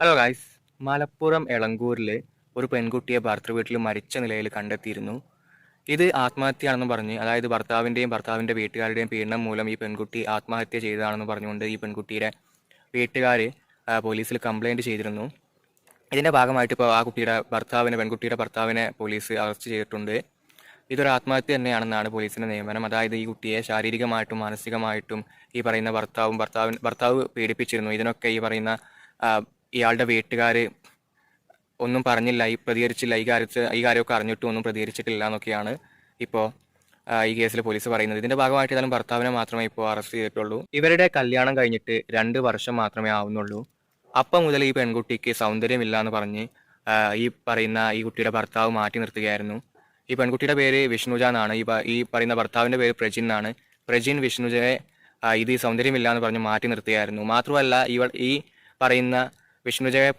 Hello guys Malappuram എളങ്കൂരിൽ ഒരു പെൺകുട്ടിയെ ഭർത്തൃ വീട്ടിൽ മരിച്ച നിലയിൽ കണ്ടെത്തിയിരുന്നു. ഇത് ആത്മഹത്യയാണെന്ന് പറഞ്ഞ് അതായത് ഭർത്താവിന്റെയും ഭർത്താവിന്റെ വീട്ടുകാരുടെയും പീഡനം മൂലം ഈ പെൺകുട്ടി ആത്മഹത്യ ചെയ്തതാണെന്ന് പറഞ്ഞുകൊണ്ട് ഈ പെൺകുട്ടിയുടെ വീട്ടുകാർ പോലീസിൽ കംപ്ലൈന്റ് ചെയ്തിരുന്നു. ഇതിന്റെ ഭാഗമായിട്ട് ഇപ്പോൾ ആ കുട്ടിയുടെ ഭർത്താവിനെ പെൺകുട്ടിയുടെ ഭർത്താവിനെ പോലീസ് അറസ്റ്റ് ചെയ്തിട്ടുണ്ട്. ഇതൊരു ആത്മഹത്യ തന്നെയാണെന്നാണ് പോലീസിന്റെ നിയമനം. അതായത് ഈ കുട്ടിയെ ശാരീരികമായിട്ടും മാനസികമായിട്ടും ഈ പറയുന്ന ഭർത്താവും ഭർത്താവിൻ ഭർത്താവ് പീഡിപ്പിച്ചിരുന്നു. ഇതിനൊക്കെ ഈ പറയുന്ന ഇയാളുടെ വീട്ടുകാർ ഒന്നും പറഞ്ഞില്ല. ഈ പ്രതികരിച്ചില്ല. ഈ കാര്യത്തിൽ ഈ കാര്യമൊക്കെ അറിഞ്ഞിട്ടും ഒന്നും പ്രതികരിച്ചിട്ടില്ല എന്നൊക്കെയാണ് ഇപ്പോൾ ഈ കേസിൽ പോലീസ് പറയുന്നത്. ഇതിന്റെ ഭാഗമായിട്ട് ഏതായാലും ഭർത്താവിനെ മാത്രമേ ഇപ്പോൾ അറസ്റ്റ് ചെയ്തിട്ടുള്ളൂ. ഇവരുടെ കല്യാണം കഴിഞ്ഞിട്ട് രണ്ട് വർഷം മാത്രമേ ആവുന്നുള്ളൂ. അപ്പം മുതൽ ഈ പെൺകുട്ടിക്ക് സൗന്ദര്യമില്ല എന്ന് പറഞ്ഞ് ഈ പറയുന്ന ഈ കുട്ടിയുടെ ഭർത്താവ് മാറ്റി നിർത്തുകയായിരുന്നു. ഈ പെൺകുട്ടിയുടെ പേര് വിഷ്ണുജ എന്നാണ്. ഈ ഈ പറയുന്ന ഭർത്താവിന്റെ പേര് പ്രജിൻ എന്നാണ്. പ്രജിൻ വിഷ്ണുജയെ ഇത് സൗന്ദര്യമില്ല എന്ന് പറഞ്ഞ് മാറ്റി നിർത്തുകയായിരുന്നു. മാത്രമല്ല ഇവൾ ഈ പറയുന്ന വിഷ്ണുജയെ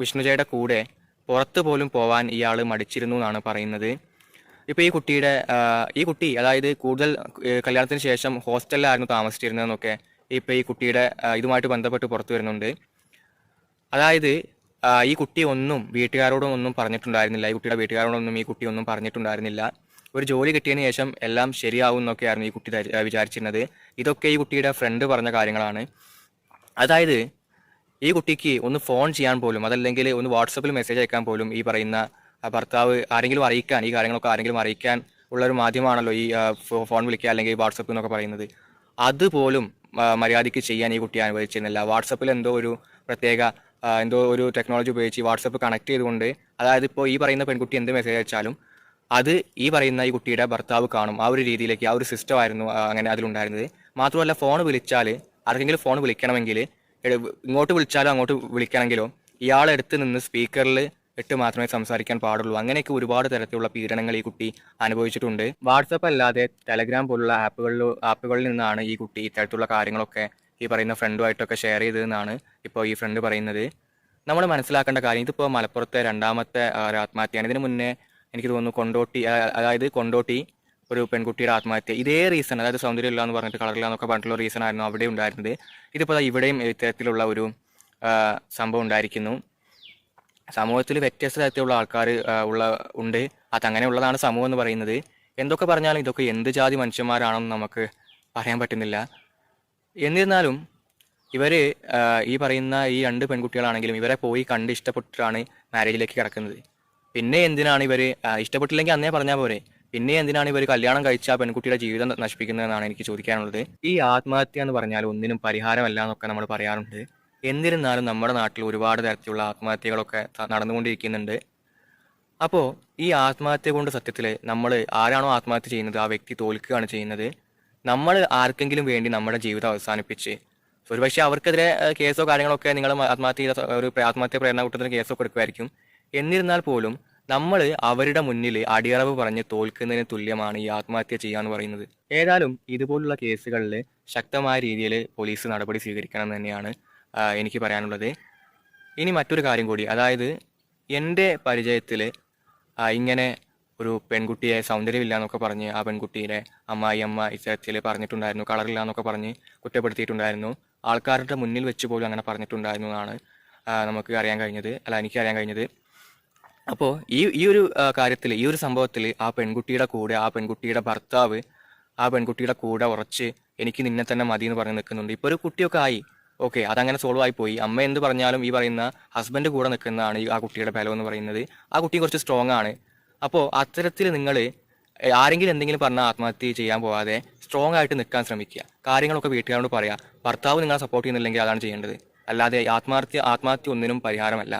വിഷ്ണുജയുടെ കൂടെ പുറത്തു പോലും പോവാൻ ഇയാൾ മടിച്ചിരുന്നു എന്നാണ് പറയുന്നത്. ഇപ്പോൾ ഈ കുട്ടിയുടെ ഈ കുട്ടി അതായത് കൂടുതൽ കല്യാണത്തിന് ശേഷം ഹോസ്റ്റലിലായിരുന്നു താമസിച്ചിരുന്നതെന്നൊക്കെ ഇപ്പോൾ ഈ കുട്ടിയുടെ ഇതുമായിട്ട് ബന്ധപ്പെട്ട് പുറത്തു വരുന്നുണ്ട്. അതായത് ഈ കുട്ടി ഒന്നും വീട്ടുകാരോടും ഒന്നും പറഞ്ഞിട്ടുണ്ടായിരുന്നില്ല. ഈ കുട്ടിയുടെ വീട്ടുകാരോടൊന്നും ഈ കുട്ടി ഒന്നും പറഞ്ഞിട്ടുണ്ടായിരുന്നില്ല. ഒരു ജോലി കിട്ടിയതിന് ശേഷം എല്ലാം ശരിയാവും എന്നൊക്കെയായിരുന്നു ഈ കുട്ടി വിചാരിച്ചിരുന്നത്. ഇതൊക്കെ ഈ കുട്ടിയുടെ ഫ്രണ്ട് പറഞ്ഞ കാര്യങ്ങളാണ്. അതായത് ഈ കുട്ടിക്ക് ഒന്ന് ഫോൺ ചെയ്യാൻ പോലും അതല്ലെങ്കിൽ ഒന്ന് വാട്സപ്പിൽ മെസ്സേജ് അയക്കാൻ പോലും ഈ പറയുന്ന ഭർത്താവ് ആരെങ്കിലും അറിയിക്കാൻ ഈ കാര്യങ്ങളൊക്കെ ആരെങ്കിലും അറിയിക്കാൻ ഉള്ള ഒരു മാധ്യമമാണല്ലോ ഈ ഫോൺ വിളിക്കുക അല്ലെങ്കിൽ വാട്സപ്പ് എന്നൊക്കെ പറയുന്നത്. അതുപോലും മര്യാദയ്ക്ക് ചെയ്യാൻ ഈ കുട്ടി അനുവദിച്ചിരുന്നില്ല. വാട്സപ്പിൽ എന്തോ ഒരു പ്രത്യേക എന്തോ ഒരു ടെക്നോളജി ഉപയോഗിച്ച് വാട്സപ്പ് കണക്ട് ചെയ്തുകൊണ്ട് അതായത് ഇപ്പോൾ ഈ പറയുന്ന പെൺകുട്ടി എന്ത് മെസ്സേജ് അയച്ചാലും അത് ഈ പറയുന്ന ഈ കുട്ടിയുടെ ഭർത്താവ് കാണും. ആ ഒരു രീതിയിലേക്ക് ആ ഒരു സിസ്റ്റമായിരുന്നു അങ്ങനെ അതിലുണ്ടായിരുന്നത്. മാത്രമല്ല ഫോൺ വിളിച്ചാൽ ആർക്കെങ്കിലും ഫോൺ വിളിക്കണമെങ്കിൽ ഇങ്ങോട്ട് വിളിച്ചാലോ അങ്ങോട്ട് വിളിക്കണമെങ്കിലോ ഇയാളെടുത്ത് നിന്ന് സ്പീക്കറിൽ ഇട്ട് മാത്രമേ സംസാരിക്കാൻ പാടുള്ളൂ. അങ്ങനെയൊക്കെ ഒരുപാട് തരത്തിലുള്ള പീഡനങ്ങൾ ഈ കുട്ടി അനുഭവിച്ചിട്ടുണ്ട്. വാട്സപ്പ് അല്ലാതെ ടെലഗ്രാം പോലുള്ള ആപ്പുകളിൽ ആപ്പുകളിൽ നിന്നാണ് ഈ കുട്ടി ഇത്തരത്തിലുള്ള കാര്യങ്ങളൊക്കെ ഈ പറയുന്ന ഫ്രണ്ടുമായിട്ടൊക്കെ ഷെയർ ചെയ്തതെന്നാണ് ഇപ്പോൾ ഈ ഫ്രണ്ട് പറയുന്നത്. നമ്മൾ മനസ്സിലാക്കേണ്ട കാര്യം ഇതിപ്പോൾ മലപ്പുറത്തെ രണ്ടാമത്തെ ആത്മഹത്യയാണ് ഇതിന് മുന്നേ എനിക്ക് തോന്നുന്നു കൊണ്ടോട്ടി അതായത് കൊണ്ടോട്ടി ഒരു പെൺകുട്ടിയുടെ ആത്മഹത്യ. ഇതേ റീസൺ അതായത് സൗന്ദര്യം ഇല്ലാന്ന് പറഞ്ഞിട്ട് കളറില്ല എന്നൊക്കെ പറഞ്ഞിട്ടുള്ള റീസൺ ആയിരുന്നു അവിടെ ഉണ്ടായിരുന്നത്. ഇതിപ്പോൾ ഇവിടെയും ഇത്തരത്തിലുള്ള ഒരു സംഭവം ഉണ്ടായിരിക്കുന്നു. സമൂഹത്തിൽ വ്യത്യസ്ത തരത്തിലുള്ള ആൾക്കാർ ഉള്ള ഉണ്ട്. അത് അതങ്ങനെയുള്ളതാണ് സമൂഹം എന്ന് പറയുന്നത്. എന്തൊക്കെ പറഞ്ഞാലും ഇതൊക്കെ എന്ത് ജാതി മനുഷ്യന്മാരാണെന്ന് നമുക്ക് പറയാൻ പറ്റുന്നില്ല. എന്നിരുന്നാലും ഇവർ ഈ പറയുന്ന ഈ രണ്ട് പെൺകുട്ടികളാണെങ്കിലും ഇവരെ പോയി കണ്ട് ഇഷ്ടപ്പെട്ടിട്ടാണ് മാരേജിലേക്ക് കിടക്കുന്നത്. പിന്നെ എന്തിനാണ് ഇവർ ഇഷ്ടപ്പെട്ടില്ലെങ്കിൽ അന്നേ പറഞ്ഞാൽ പോരെ. പിന്നെ എന്തിനാണ് ഇവർ കല്യാണം കഴിച്ച പെൺകുട്ടിയുടെ ജീവിതം നശിപ്പിക്കുന്നതെന്നാണ് എനിക്ക് ചോദിക്കാനുള്ളത്. ഈ ആത്മഹത്യ എന്ന് പറഞ്ഞാൽ ഒന്നിനും പരിഹാരമല്ല എന്നൊക്കെ നമ്മൾ പറയാറുണ്ട്. എന്നിരുന്നാലും നമ്മുടെ നാട്ടിൽ ഒരുപാട് തരത്തിലുള്ള ആത്മഹത്യകളൊക്കെ നടന്നുകൊണ്ടിരിക്കുന്നുണ്ട്. അപ്പോൾ ഈ ആത്മഹത്യ കൊണ്ട് സത്യത്തിൽ നമ്മൾ ആരാണോ ആത്മഹത്യ ചെയ്യുന്നത് ആ വ്യക്തി തോൽക്കുകയാണ് ചെയ്യുന്നത്. നമ്മൾ ആർക്കെങ്കിലും വേണ്ടി നമ്മുടെ ജീവിതം അവസാനിപ്പിച്ച് ഒരുപക്ഷെ അവർക്കെതിരെ കേസോ കാര്യങ്ങളൊക്കെ നിങ്ങൾ ആത്മഹത്യ ചെയ്ത ഒരു ആത്മഹത്യ പ്രേരണ കൂട്ടത്തിന് കേസൊക്കെ എടുക്കുമായിരിക്കും. എന്നിരുന്നാൽ പോലും നമ്മൾ അവരുടെ മുന്നിൽ അടിയറവ് പറഞ്ഞ് തോൽക്കുന്നതിന് തുല്യമാണ് ഈ ആത്മഹത്യ ചെയ്യാന്ന് പറയുന്നത്. ഏതായാലും ഇതുപോലുള്ള കേസുകളിൽ ശക്തമായ രീതിയിൽ പോലീസ് നടപടി സ്വീകരിക്കണം തന്നെയാണ് എനിക്ക് പറയാനുള്ളത്. ഇനി മറ്റൊരു കാര്യം കൂടി. അതായത് എന്റെ പരിചയത്തിൽ ഇങ്ങനെ ഒരു പെൺകുട്ടിയെ സൗന്ദര്യമില്ല എന്നൊക്കെ പറഞ്ഞ് ആ പെൺകുട്ടിയുടെ അമ്മായി അമ്മ ഇത്തരത്തിൽ പറഞ്ഞിട്ടുണ്ടായിരുന്നു. കളറില്ല എന്നൊക്കെ പറഞ്ഞ് കുറ്റപ്പെടുത്തിയിട്ടുണ്ടായിരുന്നു. ആൾക്കാരുടെ മുന്നിൽ വെച്ച് പോലും അങ്ങനെ പറഞ്ഞിട്ടുണ്ടായിരുന്നു എന്നാണ് നമുക്ക് അറിയാൻ കഴിഞ്ഞത്. അല്ല എനിക്ക് അറിയാൻ കഴിഞ്ഞത്. അപ്പോൾ ഈ ഈ ഒരു കാര്യത്തിൽ ഈ ഒരു സംഭവത്തിൽ ആ പെൺകുട്ടിയുടെ കൂടെ ആ പെൺകുട്ടിയുടെ ഭർത്താവ് ആ പെൺകുട്ടിയുടെ കൂടെ ഉറച്ച് എനിക്ക് നിന്നെ തന്നെ മതി എന്ന് പറഞ്ഞ് നിൽക്കുന്നുണ്ട്. ഇപ്പോൾ ഒരു കുട്ടിയൊക്കെ ആയി. ഓക്കെ അതങ്ങനെ സോൾവ് ആയി പോയി. അമ്മ എന്ത് പറഞ്ഞാലും ഈ പറയുന്ന ഹസ്ബൻഡ് കൂടെ നിൽക്കുന്നതാണ് ഈ ആ കുട്ടിയുടെ ബലം എന്ന് പറയുന്നത്. ആ കുട്ടി കുറച്ച് സ്ട്രോങ് ആണ്. അപ്പോൾ അത്തരത്തിൽ നിങ്ങൾ ആരെങ്കിലും എന്തെങ്കിലും പറഞ്ഞാൽ ആത്മഹത്യ ചെയ്യാൻ പോവാതെ സ്ട്രോങ് ആയിട്ട് നിൽക്കാൻ ശ്രമിക്കുക. കാര്യങ്ങളൊക്കെ വീട്ടുകാരോട് പറയാം. ഭർത്താവ് നിങ്ങളെ സപ്പോർട്ട് ചെയ്യുന്നില്ലെങ്കിൽ അതാണ് ചെയ്യേണ്ടത്. അല്ലാതെ ആത്മഹത്യ ആത്മഹത്യ ഒന്നിനും പരിഹാരമല്ല.